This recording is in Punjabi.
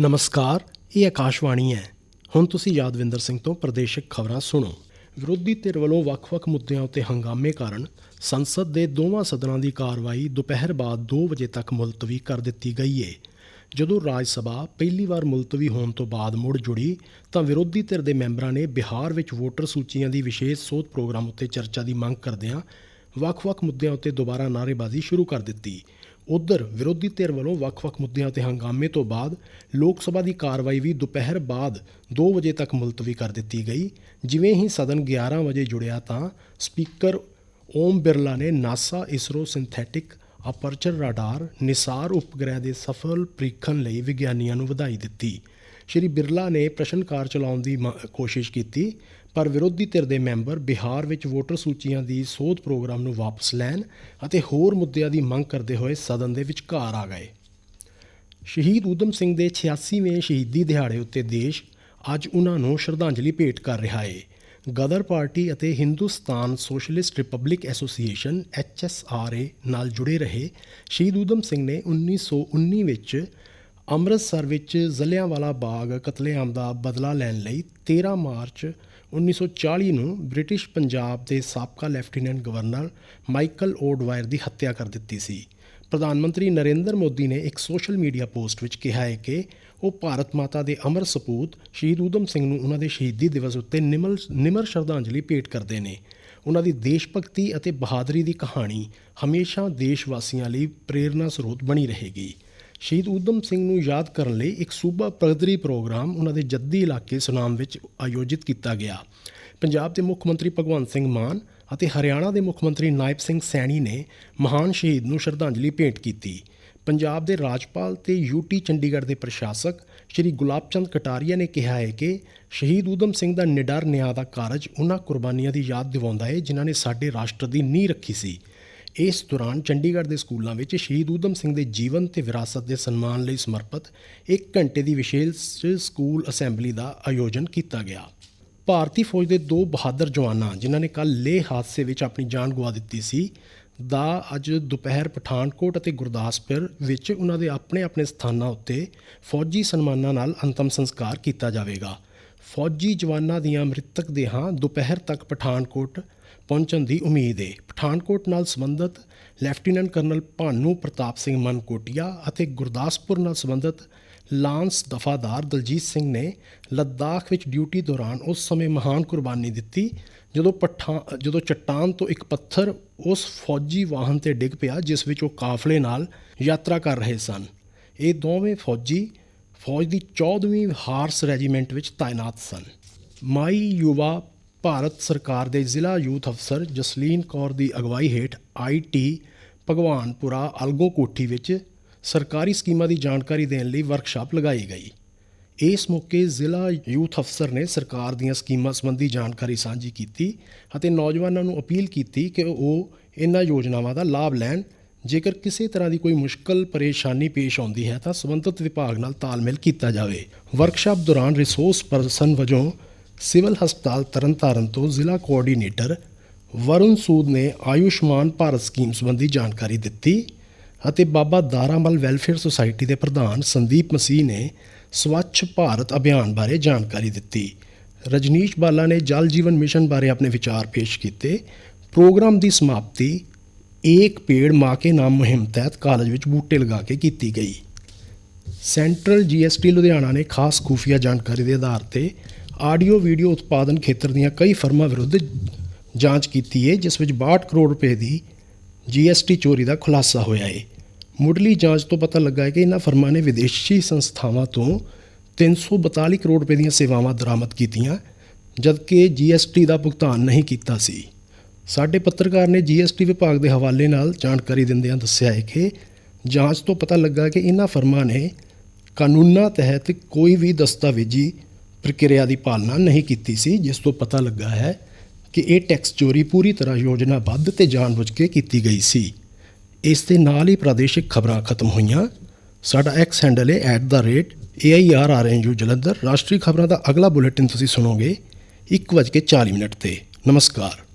ਨਮਸਕਾਰ, ਇਹ ਆਕਾਸ਼ਵਾਣੀ ਹੈ। ਹੁਣ ਤੁਸੀਂ ਯਾਦਵਿੰਦਰ ਸਿੰਘ ਤੋਂ ਪ੍ਰਦੇਸ਼ਕ ਖਬਰਾਂ ਸੁਣੋ। ਵਿਰੋਧੀ ਧਿਰ ਵੱਲੋਂ ਵੱਖ-ਵੱਖ ਮੁੱਦਿਆਂ ਉੱਤੇ ਹੰਗਾਮੇ ਕਾਰਨ ਸੰਸਦ ਦੇ ਦੋਵਾਂ ਸਦਨਾਂ ਦੀ ਕਾਰਵਾਈ ਦੁਪਹਿਰ ਬਾਅਦ 2 ਵਜੇ ਤੱਕ ਮੁਲਤਵੀ ਕਰ ਦਿੱਤੀ ਗਈ ਹੈ ਜਦੋਂ ਰਾਜ ਸਭਾ ਪਹਿਲੀ ਵਾਰ ਮੁਲਤਵੀ ਹੋਣ ਤੋਂ ਬਾਅਦ ਮੁੜ ਜੁੜੀ, ਤਾਂ ਵਿਰੋਧੀ ਧਿਰ ਦੇ ਮੈਂਬਰਾਂ ਨੇ ਬਿਹਾਰ ਵਿੱਚ ਵੋਟਰ ਸੂਚੀਆਂ ਦੀ ਵਿਸ਼ੇਸ਼ ਸੋਧ ਪ੍ਰੋਗਰਾਮ ਉੱਤੇ ਚਰਚਾ ਦੀ ਮੰਗ ਕਰਦਿਆਂ ਵੱਖ-ਵੱਖ ਮੁੱਦਿਆਂ ਉੱਤੇ ਦੁਬਾਰਾ ਨਾਅਰੇਬਾਜ਼ੀ ਸ਼ੁਰੂ ਕਰ ਦਿੱਤੀ। ਉਧਰ ਵਿਰੋਧੀ ਧਿਰ ਵੱਲੋਂ ਵੱਖ-ਵੱਖ ਮੁੱਦਿਆਂ ਤੇ ਹੰਗਾਮੇ ਤੋਂ ਬਾਅਦ ਲੋਕ ਸਭਾ ਦੀ ਕਾਰਵਾਈ ਵੀ ਦੁਪਹਿਰ ਬਾਅਦ 2 ਵਜੇ ਤੱਕ ਮੁਲਤਵੀ ਕਰ ਦਿੱਤੀ ਗਈ। ਜਿਵੇਂ ਹੀ ਸਦਨ 11 ਵਜੇ ਜੁੜਿਆ ਤਾਂ ਸਪੀਕਰ ਓਮ ਬਿਰਲਾ ਨੇ NASA ISRO synthetic aperture radar NISAR ਉਪਗ੍ਰਹਿ ਦੇ ਸਫਲ ਪ੍ਰੀਖਣ ਲਈ ਵਿਗਿਆਨੀਆਂ ਨੂੰ ਵਧਾਈ ਦਿੱਤੀ। ਸ਼੍ਰੀ ਬਿਰਲਾ ਨੇ ਪ੍ਰਸ਼ਨ ਕਾਰ ਚਲਾਉਣ ਦੀ ਮ- ਕੋਸ਼ਿਸ਼ ਕੀਤੀ। ਪਰ ਵਿਰੋਧੀ ਧਿਰ ਦੇ ਮੈਂਬਰ ਬਿਹਾਰ ਵਿੱਚ ਵੋਟਰ ਸੂਚੀਆਂ ਦੀ ਸੋਧ ਪ੍ਰੋਗਰਾਮ ਨੂੰ ਵਾਪਸ ਲੈਣ ਅਤੇ ਹੋਰ ਮੁੱਦਿਆਂ ਦੀ ਮੰਗ ਕਰਦੇ ਹੋਏ ਸਦਨ ਦੇ ਵਿਚਕਾਰ ਆ ਗਏ। ਸ਼ਹੀਦ ਊਧਮ ਸਿੰਘ ਦੇ 86ਵੇਂ ਸ਼ਹੀਦੀ ਦਿਹਾੜੇ ਉੱਤੇ ਦੇਸ਼ ਅੱਜ ਉਹਨਾਂ ਨੂੰ ਸ਼ਰਧਾਂਜਲੀ ਭੇਟ ਕਰ ਰਿਹਾ ਹੈ ਗਦਰ ਪਾਰਟੀ ਅਤੇ Hindustan Socialist Republic Association HSRA ਨਾਲ ਜੁੜੇ ਰਹੇ ਸ਼ਹੀਦ ਊਧਮ ਸਿੰਘ ਨੇ 1919 ਵਿੱਚ ਅੰਮ੍ਰਿਤਸਰ ਵਿੱਚ ਜ਼ਲਿਆਂਵਾਲਾ ਬਾਗ ਕਤਲੇਆਮ ਦਾ ਬਦਲਾ ਲੈਣ ਲਈ 13 ਮਾਰਚ 1940 ਨੂੰ ਬ੍ਰਿਟਿਸ਼ ਪੰਜਾਬ ਦੇ ਸਾਬਕਾ ਲੈਫਟੀਨੈਂਟ ਗਵਰਨਰ ਮਾਈਕਲ ਓਡਵਾਇਰ ਦੀ ਹੱਤਿਆ ਕਰ ਦਿੱਤੀ ਸੀ। ਪ੍ਰਧਾਨ ਮੰਤਰੀ ਨਰਿੰਦਰ ਮੋਦੀ ਨੇ ਇੱਕ ਸੋਸ਼ਲ ਮੀਡੀਆ ਪੋਸਟ ਵਿੱਚ ਕਿਹਾ ਹੈ ਕਿ ਉਹ ਭਾਰਤ ਮਾਤਾ ਦੇ ਅਮਰ ਸਪੂਤ ਸ਼ਹੀਦ ਊਧਮ ਸਿੰਘ ਨੂੰ ਉਹਨਾਂ ਦੇ ਸ਼ਹੀਦੀ ਦਿਵਸ ਉੱਤੇ ਨਿਮਲ, ਨਿਮਰ ਸ਼ਰਧਾਂਜਲੀ ਭੇਟ ਕਰਦੇ ਨੇ। ਉਹਨਾਂ ਦੀ ਦੇਸ਼ ਭਗਤੀ ਅਤੇ ਬਹਾਦਰੀ ਦੀ ਕਹਾਣੀ ਹਮੇਸ਼ਾ ਦੇਸ਼ ਵਾਸੀਆਂ ਲਈ ਪ੍ਰੇਰਨਾ ਸਰੋਤ ਬਣੀ ਰਹੇਗੀ। ਸ਼ਹੀਦ ਊਧਮ ਸਿੰਘ ਨੂੰ ਯਾਦ ਕਰਨ ਲਈ ਇੱਕ ਸੂਬਾ ਪੱਧਰੀ ਪ੍ਰੋਗਰਾਮ ਉਹਨਾਂ ਦੇ ਜੱਦੀ ਇਲਾਕੇ ਸੁਨਾਮ ਵਿੱਚ ਆਯੋਜਿਤ ਕੀਤਾ ਗਿਆ। ਪੰਜਾਬ ਦੇ ਮੁੱਖ ਮੰਤਰੀ ਭਗਵੰਤ ਸਿੰਘ ਮਾਨ ਅਤੇ ਹਰਿਆਣਾ ਦੇ ਮੁੱਖ ਮੰਤਰੀ ਨਾਇਬ ਸਿੰਘ ਸੈਣੀ ਨੇ ਮਹਾਨ ਸ਼ਹੀਦ ਨੂੰ ਸ਼ਰਧਾਂਜਲੀ ਭੇਂਟ ਕੀਤੀ। ਪੰਜਾਬ ਦੇ ਰਾਜਪਾਲ ਤੇ ਯੂਟੀ ਚੰਡੀਗੜ੍ਹ ਦੇ ਪ੍ਰਸ਼ਾਸਕ ਸ਼੍ਰੀ ਗੁਲਾਬ ਚੰਦ ਕਟਾਰੀਆ ਨੇ ਕਿਹਾ ਹੈ ਕਿ ਸ਼ਹੀਦ ਊਧਮ ਸਿੰਘ ਦਾ ਨਿਡਰ ਨਿਆਂ ਦਾ ਕਾਰਜ ਉਹਨਾਂ ਕੁਰਬਾਨੀਆਂ ਦੀ ਯਾਦ ਦਿਵਾਉਂਦਾ ਹੈ ਜਿਨ੍ਹਾਂ ਨੇ ਸਾਡੇ ਰਾਸ਼ਟਰ ਦੀ ਨੀਂਹ ਰੱਖੀ ਸੀ। ਇਸ ਦੌਰਾਨ ਚੰਡੀਗੜ੍ਹ ਦੇ ਸਕੂਲਾਂ ਵਿੱਚ ਸ਼ਹੀਦ ਊਧਮ ਸਿੰਘ ਦੇ ਜੀਵਨ ਤੇ ਵਿਰਾਸਤ ਦੇ ਸਨਮਾਨ ਲਈ ਸਮਰਪਿਤ 1 ਘੰਟੇ ਦੀ ਵਿਸ਼ੇਸ਼ ਸਕੂਲ ਅਸੈਂਬਲੀ ਦਾ ਆਯੋਜਨ ਕੀਤਾ ਗਿਆ। ਭਾਰਤੀ ਫੌਜ ਦੇ ਦੋ ਬਹਾਦਰ ਜਵਾਨਾਂ, ਜਿਨ੍ਹਾਂ ਨੇ ਕੱਲ ਲੇਹ ਹਾਦਸੇ ਵਿੱਚ ਆਪਣੀ ਜਾਨ ਗਵਾ ਦਿੱਤੀ ਸੀ, ਦਾ ਅੱਜ ਦੁਪਹਿਰ ਪਠਾਨਕੋਟ ਅਤੇ ਗੁਰਦਾਸਪੁਰ ਵਿੱਚ ਉਹਨਾਂ ਦੇ ਆਪਣੇ ਆਪਣੇ ਸਥਾਨਾਂ ਉੱਤੇ ਫੌਜੀ ਸਨਮਾਨਾਂ ਨਾਲ ਅੰਤਮ ਸੰਸਕਾਰ ਕੀਤਾ ਜਾਵੇਗਾ। ਫੌਜੀ ਜਵਾਨਾਂ ਦੀਆਂ ਮ੍ਰਿਤਕ ਦੇਹਾਂ ਦੁਪਹਿਰ ਤੱਕ ਪਠਾਨਕੋਟ ਪਹੁੰਚਣ ਦੀ ਉਮੀਦ ਹੈ ਪਠਾਨਕੋਟ ਨਾਲ ਸੰਬੰਧਿਤ ਲੈਫਟੀਨੈਂਟ ਕਰਨਲ ਭਾਨੂ ਪ੍ਰਤਾਪ ਸਿੰਘ ਮਨਕੋਟੀਆ ਅਤੇ ਗੁਰਦਾਸਪੁਰ ਨਾਲ ਸੰਬੰਧਿਤ ਲਾਂਸ ਦਫਾਦਾਰ ਦਲਜੀਤ ਸਿੰਘ ਨੇ ਲੱਦਾਖ ਵਿੱਚ ਡਿਊਟੀ ਦੌਰਾਨ ਉਸ ਸਮੇਂ ਮਹਾਨ ਕੁਰਬਾਨੀ ਦਿੱਤੀ, ਜਦੋਂ ਪਠਾਨ ਜਦੋਂ ਚਟਾਨ ਤੋਂ ਇੱਕ ਪੱਥਰ ਉਸ ਫੌਜੀ ਵਾਹਨ ਤੇ ਡਿੱਗ ਪਿਆ, ਜਿਸ ਵਿੱਚ ਉਹ ਕਾਫਲੇ ਨਾਲ ਯਾਤਰਾ ਕਰ ਰਹੇ ਸਨ। ਇਹ ਦੋਵੇਂ ਫੌਜੀ ਫੌਜ ਦੀ 14ਵੀਂ ਹਾਰਸ ਰੈਜੀਮੈਂਟ ਵਿੱਚ ਤਾਇਨਾਤ ਸਨ। ਮਾਈ ਯੁਵਾ ਭਾਰਤ ਸਰਕਾਰ ਦੇ ਜ਼ਿਲ੍ਹਾ ਯੂਥ ਅਫਸਰ ਜਸਲੀਨ ਕੌਰ ਦੀ ਅਗਵਾਈ ਹੇਠ ਆਈਟੀ ਭਗਵਾਨਪੁਰਾ ਅਲਗੋ ਕੋਠੀ ਵਿੱਚ ਸਰਕਾਰੀ ਸਕੀਮਾਂ ਦੀ ਜਾਣਕਾਰੀ ਦੇਣ ਲਈ ਵਰਕਸ਼ਾਪ ਲਗਾਈ ਗਈ। ਇਸ ਮੌਕੇ ਜ਼ਿਲ੍ਹਾ ਯੂਥ ਅਫਸਰ ਨੇ ਸਰਕਾਰ ਦੀਆਂ ਸਕੀਮਾਂ ਸੰਬੰਧੀ ਜਾਣਕਾਰੀ ਸਾਂਝੀ ਕੀਤੀ ਅਤੇ ਨੌਜਵਾਨਾਂ ਨੂੰ ਅਪੀਲ ਕੀਤੀ ਕਿ ਉਹ ਇਹਨਾਂ ਯੋਜਨਾਵਾਂ ਦਾ ਲਾਭ ਲੈਣ। ਜੇਕਰ ਕਿਸੇ ਤਰ੍ਹਾਂ ਦੀ ਕੋਈ ਮੁਸ਼ਕਲ ਪਰੇਸ਼ਾਨੀ ਪੇਸ਼ ਆਉਂਦੀ ਹੈ ਤਾਂ ਸੰਬੰਧਿਤ ਵਿਭਾਗ ਨਾਲ ਤਾਲਮੇਲ ਕੀਤਾ ਜਾਵੇ। ਵਰਕਸ਼ਾਪ ਦੌਰਾਨ ਰਿਸੋਰਸ ਪਰਸਨ ਵਜੋਂ ਸਿਵਲ ਹਸਪਤਾਲ ਤਰਨਤਾਰਨ ਤੋਂ ਜ਼ਿਲ੍ਹਾ ਕੋਆਰਡੀਨੇਟਰ ਵਰੁਣ ਸੂਦ ਨੇ ਆਯੁਸ਼ਮਾਨ ਭਾਰਤ ਸਕੀਮ ਸੰਬੰਧੀ ਜਾਣਕਾਰੀ ਦਿੱਤੀ ਅਤੇ ਬਾਬਾ ਦਾਰਾਮਲ ਵੈਲਫੇਅਰ ਸੁਸਾਇਟੀ ਦੇ ਪ੍ਰਧਾਨ ਸੰਦੀਪ ਮਸੀਹ ਨੇ ਸਵੱਛ ਭਾਰਤ ਅਭਿਆਨ ਬਾਰੇ ਜਾਣਕਾਰੀ ਦਿੱਤੀ। ਰਜਨੀਸ਼ ਬਾਲਾ ਨੇ ਜਲ ਜੀਵਨ ਮਿਸ਼ਨ ਬਾਰੇ ਆਪਣੇ ਵਿਚਾਰ ਪੇਸ਼ ਕੀਤੇ। ਪ੍ਰੋਗਰਾਮ ਦੀ ਸਮਾਪਤੀ ਏਕ ਪੇੜ ਮਾਂ ਕੇ ਨਾਮ ਮੁਹਿੰਮ ਤਹਿਤ ਕਾਲਜ ਵਿੱਚ ਬੂਟੇ ਲਗਾ ਕੇ ਕੀਤੀ ਗਈ। ਸੈਂਟਰਲ ਜੀਐਸਟੀ ਲੁਧਿਆਣਾ ਨੇ ਖਾਸ ਖੂਫੀਆ ਜਾਣਕਾਰੀ ਦੇ ਆਧਾਰ ਤੇ ਆਡੀਓ ਵੀਡੀਓ ਉਤਪਾਦਨ ਖੇਤਰ ਦੀਆਂ ਕਈ ਫਰਮਾਂ ਵਿਰੁੱਧ ਜਾਂਚ ਕੀਤੀ ਹੈ ਜਿਸ ਵਿੱਚ 62 ਕਰੋੜ ਰੁਪਏ ਦੀ ਜੀਐਸਟੀ ਚੋਰੀ ਦਾ ਖੁਲਾਸਾ ਹੋਇਆ ਹੈ ਮੁੱਢਲੀ ਜਾਂਚ ਤੋਂ ਪਤਾ ਲੱਗਾ ਹੈ ਕਿ ਇਹਨਾਂ ਫਰਮਾਂ ਨੇ ਵਿਦੇਸ਼ੀ ਸੰਸਥਾਵਾਂ ਤੋਂ 342 ਕਰੋੜ ਰੁਪਏ ਦੀਆਂ ਸੇਵਾਵਾਂ ਦਰਾਮਦ ਕੀਤੀਆਂ, ਜਦਕਿ ਜੀਐਸਟੀ ਦਾ ਭੁਗਤਾਨ ਨਹੀਂ ਕੀਤਾ ਸੀ। ਸਾਡੇ ਪੱਤਰਕਾਰ ਨੇ ਜੀਐਸਟੀ ਵਿਭਾਗ ਦੇ ਹਵਾਲੇ ਨਾਲ ਜਾਣਕਾਰੀ ਦਿੰਦਿਆਂ ਦੱਸਿਆ ਹੈ ਕਿ ਜਾਂਚ ਤੋਂ ਪਤਾ ਲੱਗਾ ਕਿ ਇਹਨਾਂ ਫਰਮਾਂ ਨੇ ਕਾਨੂੰਨਾਂ ਤਹਿਤ ਕੋਈ ਵੀ ਦਸਤਾਵੇਜ਼ੀ ਪ੍ਰਕਿਰਿਆ ਦੀ ਪਾਲਣਾ ਨਹੀਂ ਕੀਤੀ ਸੀ, ਜਿਸ ਤੋਂ ਪਤਾ ਲੱਗਾ ਹੈ ਕਿ ਇਹ ਟੈਕਸ ਚੋਰੀ ਪੂਰੀ ਤਰ੍ਹਾਂ ਯੋਜਨਾਬੱਧ ਤੇ ਜਾਣਬੁੱਝ ਕੇ ਕੀਤੀ ਗਈ ਸੀ। ਇਸ ਦੇ ਨਾਲ ਹੀ ਪ੍ਰਾਦੇਸ਼ਿਕ ਖਬਰਾਂ ਖਤਮ ਹੋਈਆਂ। ਸਾਡਾ ਐਕਸ ਹੈਂਡਲ ਹੈ @AIRRNU ਜਲੰਧਰ। ਰਾਸ਼ਟਰੀ ਖਬਰਾਂ ਦਾ ਅਗਲਾ ਬੁਲੇਟਿਨ ਤੁਸੀਂ ਸੁਣੋਗੇ 1:40 ਮਿੰਟ ਤੇ। ਨਮਸਕਾਰ।